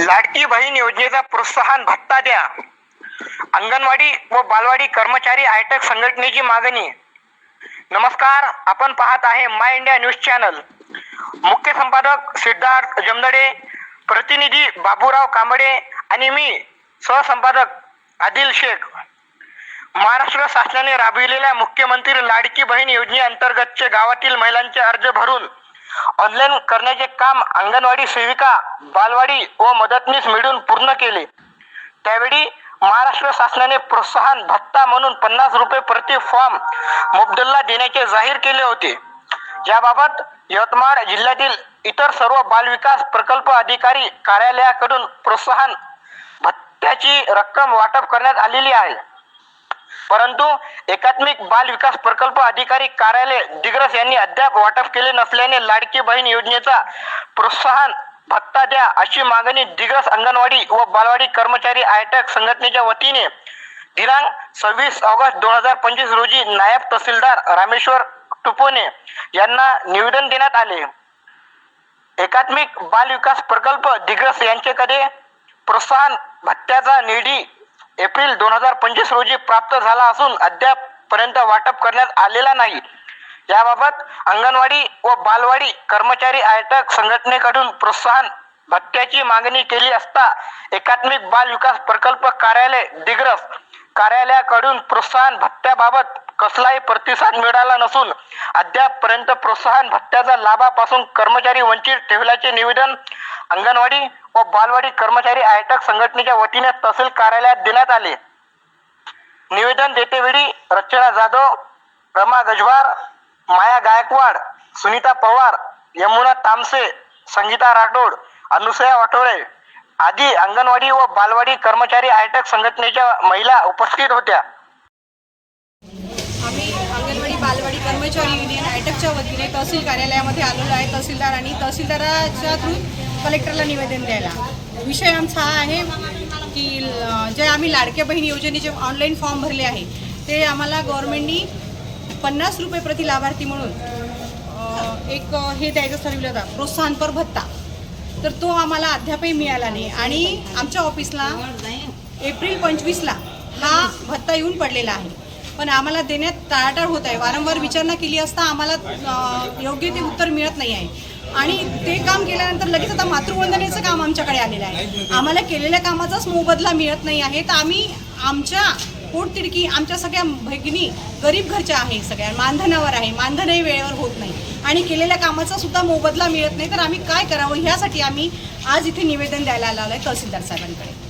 लाडकी बहीण योजनेचा प्रोत्साहन भत्ता द्या. अंगणवाडी व बालवाडी कर्मचारी आयटक संघटनेची मागणी. नमस्कार आपण पाहत आहे माय इंडिया न्यूज चॅनल. मुख्य संपादक सिद्धार्थ जमदडे प्रतिनिधी बाबूराव कांबळे आणि मी सहसंपादक आदिल शेख. महाराष्ट्र शासनाने राबविलेल्या मुख्यमंत्री लाडकी बहीण योजनेअंतर्गतचे गावातील महिलांचे अर्ज भरून ऑनलाईन करण्याचे काम अंगणवाडी सेविका बालवाडी व मदतनीस मिळून पूर्ण केले. त्यावेळी महाराष्ट्र शासनाने प्रोत्साहन भत्ता म्हणून पन्नास रुपये प्रति फॉर्म मोबदला देण्याचे जाहीर केले होते. याबाबत यवतमाळ जिल्ह्यातील इतर सर्व बालविकास प्रकल्प अधिकारी कार्यालयाकडून प्रोत्साहन भत्त्याची रक्कम वाटप करण्यात आलेली आहे. परंतु एकात्मिक बाल विकास प्रकल्प अधिकारी कार्यालय दिग्रस यांनी अद्याप वाटप केले नसल्याने लाडकी बहीण योजनेचा प्रोत्साहन भत्ता द्या अशी मागणी दिग्रस अंगणवाडी व बालवाडी कर्मचारी आयटक संघटनेच्या वतीने दिनांक सव्वीस ऑगस्ट दोन हजार पंचवीस रोजी नायब तहसीलदार रामेश्वर टुपोने यांना निवेदन देण्यात आले. एकात्मिक बाल विकास प्रकल्प दिग्रस यांच्याकडे प्रोत्साहन भत्त्याचा निधी एप्रिल दोन हजार पंचवीस रोजी प्राप्त झाला असून अद्याप पर्यंत वाटप करण्यात आलेला नाही. याबाबत अंगणवाडी व बालवाडी कर्मचारी आयटक संघटनेकडून प्रोत्साहन भत्त्याची मागणी केली असता एकात्मिक बाल विकास प्रकल्प कार्यालय दिग्रस कार्यालयाकडून प्रोत्साहन भत्त्याबाबत कसलाही प्रतिसाद मिळाला नसून अद्यापपर्यंत प्रोत्साहन भत्त्याचा लाभापासून कर्मचारी वंचित ठेवल्याचे निवेदन अंगणवाडी व बालवाडी कर्मचारी आयटक संघटनेच्या वतीने तहसील कार्यालयात देण्यात आले. निवेदन देतेवेळी रचना जाधव रमा गजवार माया गायकवाड सुनीता पवार यमुना तामसे संगीता राठोड अनुसया वाटोळे आदी अंगणवाडी व बालवाडी कर्मचारी आयटक संघटनेच्या महिला उपस्थित होत्या. आम्ही अंगणवाडी बालवाडी कर्मचारी युनियन आयटकच्या वतीने तहसील कार्यालयामध्ये आलेलो आहे. तहसीलदार आणि तहसीलदाराच्या थ्रू कलेक्टरला निवेदन द्यायला. विषय आमचा हा आहे की जे आम्ही लाडक्या बहीण योजनेचे ऑनलाईन फॉर्म भरले आहे ते आम्हाला गव्हर्नमेंटनी पन्नास रुपये प्रति लाभार्थी म्हणून एक हे द्यायचं ठरविलं होतं प्रोत्साहनपर भत्ता. तर तो आम्हाला अद्यापही मिळाला नाही. आणि आमच्या ऑफिसला एप्रिल पंचवीसला हा भत्ता येऊन पडलेला आहे. पण आम्हाला देण्यात टाळाटाळ होत आहे. वारंवार विचारणा केली असता आम्हाला योग्य ते उत्तर मिळत नाही आहे. आणि ते काम केल्यानंतर लगेच आता मातृवंदनेचं काम आमच्याकडे आलेलं आहे. आम्हाला केलेल्या कामाचाच मोबदला मिळत नाही आहे. तर आम्ही आमच्या पोटतिडकी आमच्या सगळ्या भगिनी गरीब घरच्या आहे सगळ्या. मानधनावर आहे. मानधनही वेळेवर होत नाही. आणि केलेल्या कामाचा सुद्धा मोबदला मिळत नाही. तर आम्ही काय करावं? ह्यासाठी आम्ही आज इथे निवेदन द्यायला आलो आहे तहसीलदार साहेबांकडे.